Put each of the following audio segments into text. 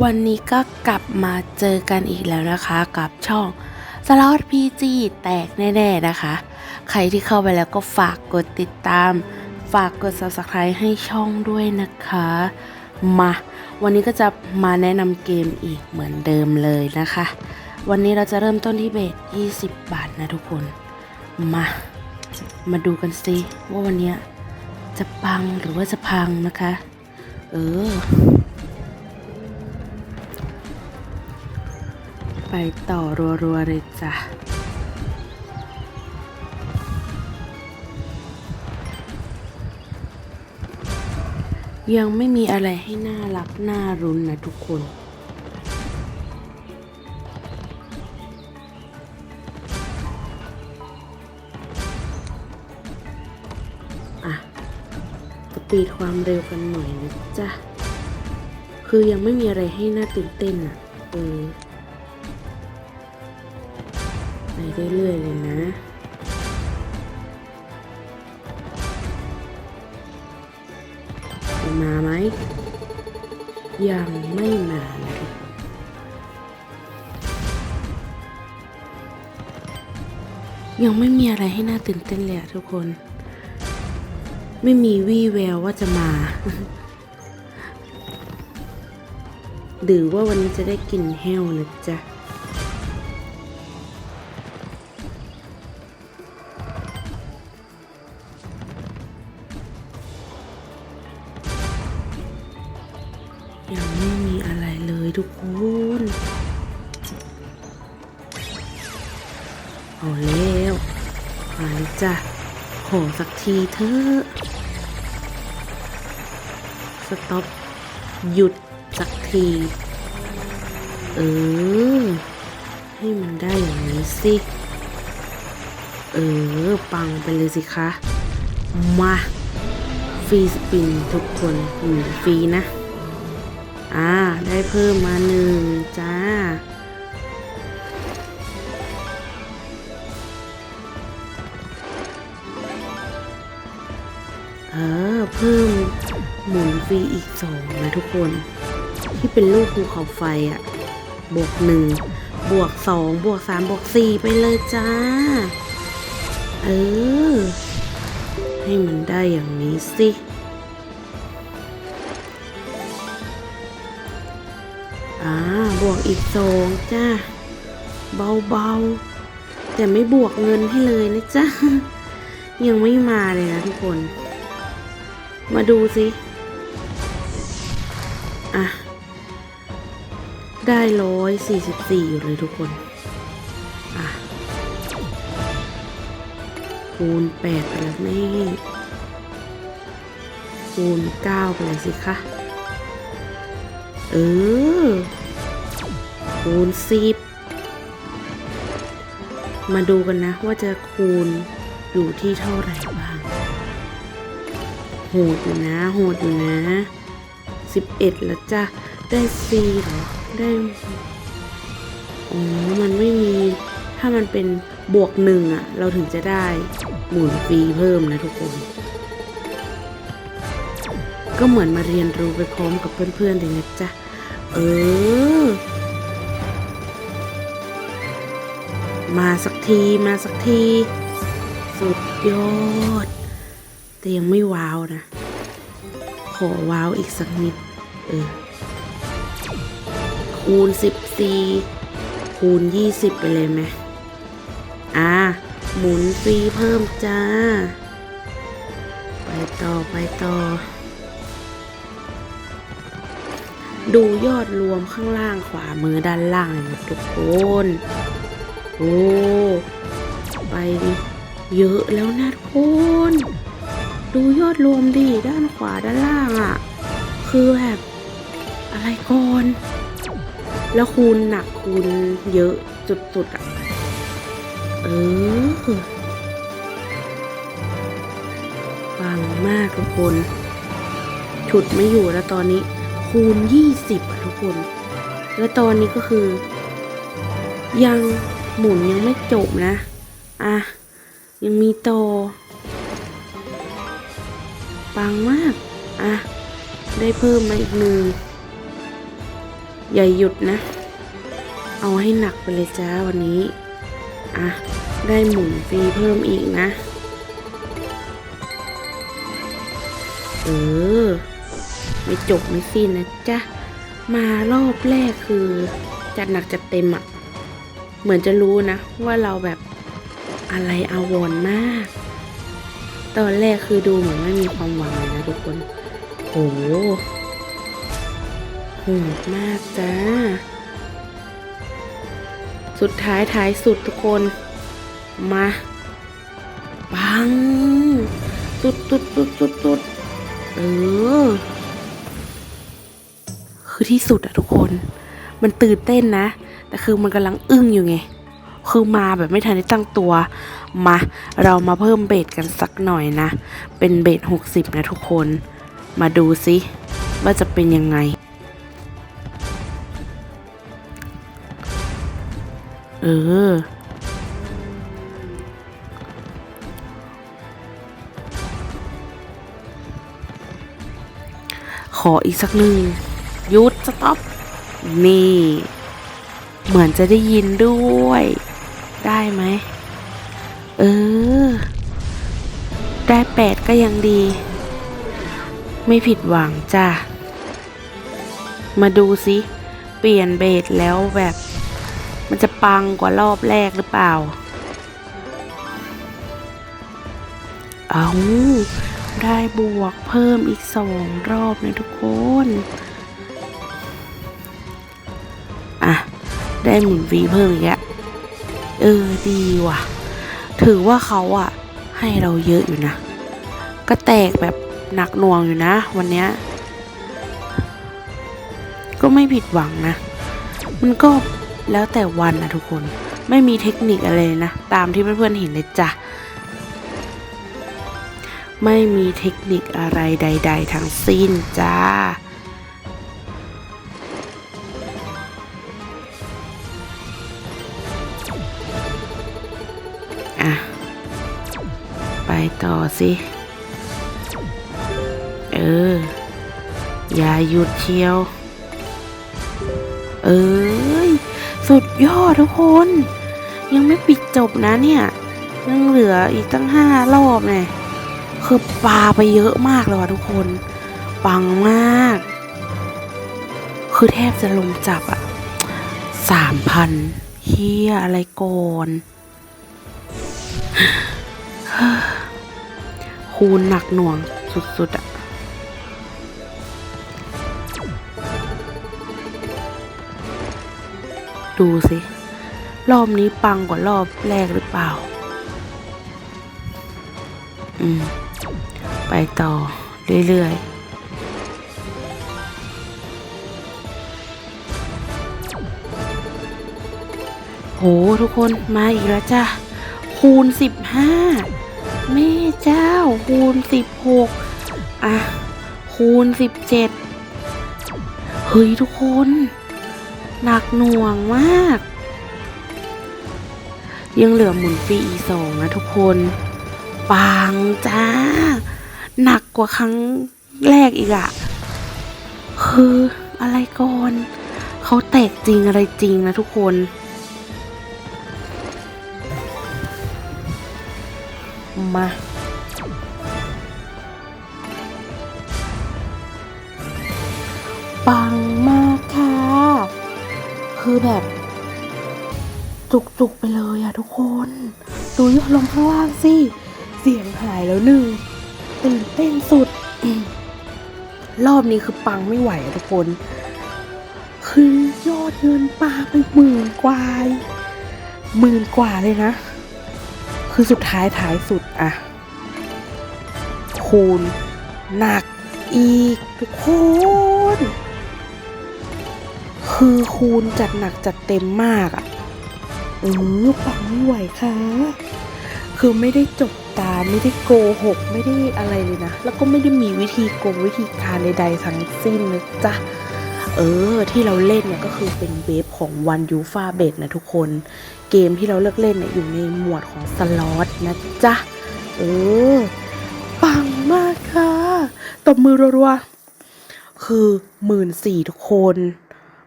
วันนี้ก็กลับมาเจอกันอีกแล้วนะคะกับช่องสล็อตพีจีแตกแน่ๆนะคะ ใครที่เข้าไปแล้วก็ฝากกดติดตาม ฝากกด subscribe ให้ช่องด้วยนะคะ มา วันนี้ก็จะมาแนะนำเกมอีกเหมือนเดิมเลยนะคะ วันนี้เราจะเริ่มต้นที่เบส20 บาทนะทุกคน มา มาดูกันสิว่าวันนี้จะปังหรือว่าจะพังนะคะ เออ ไปต่อรัวๆเลยจ้ะยังไม่มีอะไรให้น่ารักน่ารุนนะทุกคน อะสปีดความเร็วกันหน่อยนะจ๊ะ คือยังไม่มีอะไรให้น่าตื่นเต้นอะ เออ เรื่อยๆเลยนะมาไหม ยังไม่มานะทุกคนยังไม่มีอะไรให้น่าตื่นเต้นเลยอะทุกคน ไม่มีวี่แววว่าจะมา หรือว่าวันนี้จะได้กินแห้วนะจ๊ะ ทุกคน เอาแล้วมาแล้วจ้ะขอสักทีเถอะสต็อป หยุดสักที เออ ให้มันได้อย่างนี้สิ เออ ปังไปเลยสิคะ มา ฟรีสปินทุกคนหนึ่ฟรีนะ อ่า ได้เพิ่มมาหนึ่งจ้า เออ เพิ่มหมุนฟรีอีกสองนะทุกคน ที่เป็นลูกภูเขาไฟอะ่ะ บวกหนึ่ง บวกสองบวกสามบวกสี่ไปเลยจ้า เออ ให้มันได้อย่างนี้สิ บวกอีกสองจ้าเบาๆ แต่ไม่บวกเงินให้เลยนะจ๊ะ ยังไม่มาเลยนะทุกคน มาดูสิ อะ ได้ร้อยสี่สิบสี่อยู่เลยทุกคน อะ คูณแปดไปแล้วแม่คูณเก้าไปเลยสิคะ เออ คูณสิบมาดูกันนะว่าจะคูณอยู่ที่เท่าไหร่บ้าง โหดอยู่นะ โหดอยู่นะสิบเอ็ดแล้วจ้ะ ได้ซีเหรอ ได้ อ๋อ มันไม่มี ถ้ามันเป็นบวกหนึ่งอะเราถึงจะได้หมุนฟรีเพิ่มนะทุกคน ก็เหมือนมาเรียนรู้ไปพร้อมกับเพื่อนๆเลยนะจ๊ะ เออ มาสักทีมาสักที สุดยอด แต่ยังไม่ว้าวนะ ขอว้าวอีกสักนิด เออ คูณสิบสี่คูณยี่สิบไปเลยไหมอ่า หมุนฟรีเพิ่มจ้า ไปต่อไปต่อ ดูยอดรวมข้างล่างขวามือด้านล่างทุกคน อ้ไปเยอะแล้วนะทุกคนดูยอดรวมดิด้านขวาด้านล่างอะ่ะ คือแบบอะไรก่อน แล้วคูณหนักคูณเยอะจุดๆอะ่ะ เออปังมากทุกคนฉุดไม่อยู่แล้วตอนนี้ คูณยี่สิบอะทุกคน แล้วตอนนี้ก็คือ ยัง หมุนยังไม่จบนะ อะ ยังมีต่อปังมาก อะ ได้เพิ่มมาอีกหนึ่ง อย่าหยุดนะ เอาให้หนักไปเลยจ้าวันนี้ อะ ได้หมุนฟรีเพิ่มอีกนะ เออ ไม่จบไม่สิ้นนะจ๊ะ มารอบแรกคือ จัดหนักจัดเต็มอะ่ะ เหมือนจะรู้นะ ว่าเราแบบอะไรอาวรมาก ตอนแรกคือดูเหมือนไม่มีความหวังเลยนะทุกคน โหโหดมากจ้า สุดท้ายท้ายสุดทุกคน มาปังสุดสุดสุดสุดสุดเออ คือที่สุดอะทุกคน มันตื่นเต้นนะ แต่คือมันกำลังอึ้งอยู่ไง คือมาแบบไม่ทันได้ตั้งตัว มา เรามาเพิ่มเบสกันสักหน่อยนะ เป็นเบสหกสิบนะทุกคน มาดูซิว่าจะเป็นยังไง เออขออีกสักหนึ่งยุดสต็อป นี่ เหมือนจะได้ยินด้วย ได้ไหม เออ ได้แปดก็ยังดี ไม่ผิดหวังจ้ะ มาดูสิ เปลี่ยนเบสแล้วแบบ มันจะปังกว่ารอบแรกหรือเปล่า เอาได้บวกเพิ่มอีกสองรอบนะทุกคน ได้หมุนวีเพิ่มอีกแล้วเออดีว่ะ ถือว่าเขาอะให้เราเยอะอยู่นะ ก็แตกแบบหนักหน่วงอยู่นะ วันเนี้ยก็ไม่ผิดหวังนะ มันก็แล้วแต่วันนะทุกคน ไม่มีเทคนิคอะไรนะ ตามที่เพื่อนๆเห็นเลยจ้ะ ไม่มีเทคนิคอะไรใด ๆทั้งสิ้นจ้า ต่อสิ เออ อย่าหยุดเชียว เอ้ย สุดยอดทุกคน ยังไม่ปิดจบนะเนี่ย ยังเหลืออีกตั้งห้ารอบเนี่ยคือปลาไปเยอะมากเลยว่ะทุกคน ปังมาก คือแทบจะลงจับอะสามพันเฮียอะไรก่อน คูณหนักหน่วงสุดๆอะดูสิ รอบนี้ปังกว่ารอบแรกหรือเปล่า อืม ไปต่อเรื่อยๆโหทุกคนมาอีกแล้วจ้ะ คูณสิบห้า แม่เจ้าคูณสิบหกอะ คูณสิบเจ็ดเฮ้ยทุกคน หนักหน่วงมาก ยังเหลือหมุนฟรีอีสองนะทุกคนปังจ้า หนักกว่าครั้งแรกอีกอะคืออะไรก่อน เขาแตกจริงอะไรจริงนะทุกคน มา ปังมากค่ะ คือแบบ จุกๆไปเลยอะทุกคน ดูยอดลงข้างล่างสิ เสียงหายแล้วหนึ่งตื่นเต้นสุด รอบนี้คือปังไม่ไหวอะทุกคน คือยอดเงินปาไปหมื่นกว่าหมื่นกว่าเลยนะ คือสุดท้ายท้ายสุดอะคูณหนักอีกทุกคนคือคูณจัดหนักจัดเต็มมากอะเออปังไม่ไหวค่ะ คือไม่ได้จบตาไม่ได้โกหก ไม่ได้อะไรเลยนะ แล้วก็ไม่ได้มีวิธีโกงวิธีการใดๆทั้งสิ้นนะจ๊ะ เออ ที่เราเล่นเนี่ยก็คือเป็นเวฟของวันยูฟาเบดนะทุกคน เกมที่เราเลือกเล่นเนี่ยอยู่ในหมวดของสล็อตนะจ๊ะ เออ ปังมากค่ะตบมือรัวๆ คือหมื่นสี่ทุกคน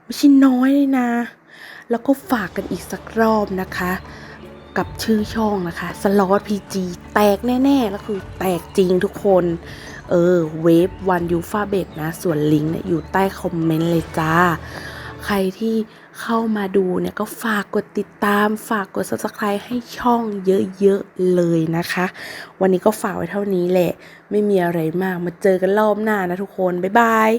ไม่ใช่น้อยเลยนะ แล้วก็ฝากกันอีกสักรอบนะคะ กับชื่อช่องนะคะสล็อตพีจีแตกแน่ ๆ แล้วคือแตกจริงทุกคน เออเวฟวันยูฟาเบตนะ ส่วนลิงก์เนี่ยอยู่ใต้คอมเมนต์เลยจ้า ใครที่เข้ามาดูเนี่ยก็ฝากกดติดตามฝากกด subscribe ให้ช่องเยอะๆเลยนะคะ วันนี้ก็ฝากไว้เท่านี้แหละ ไม่มีอะไรมากมาเจอกันรอบหน้านะทุกคน บ๊ายบาย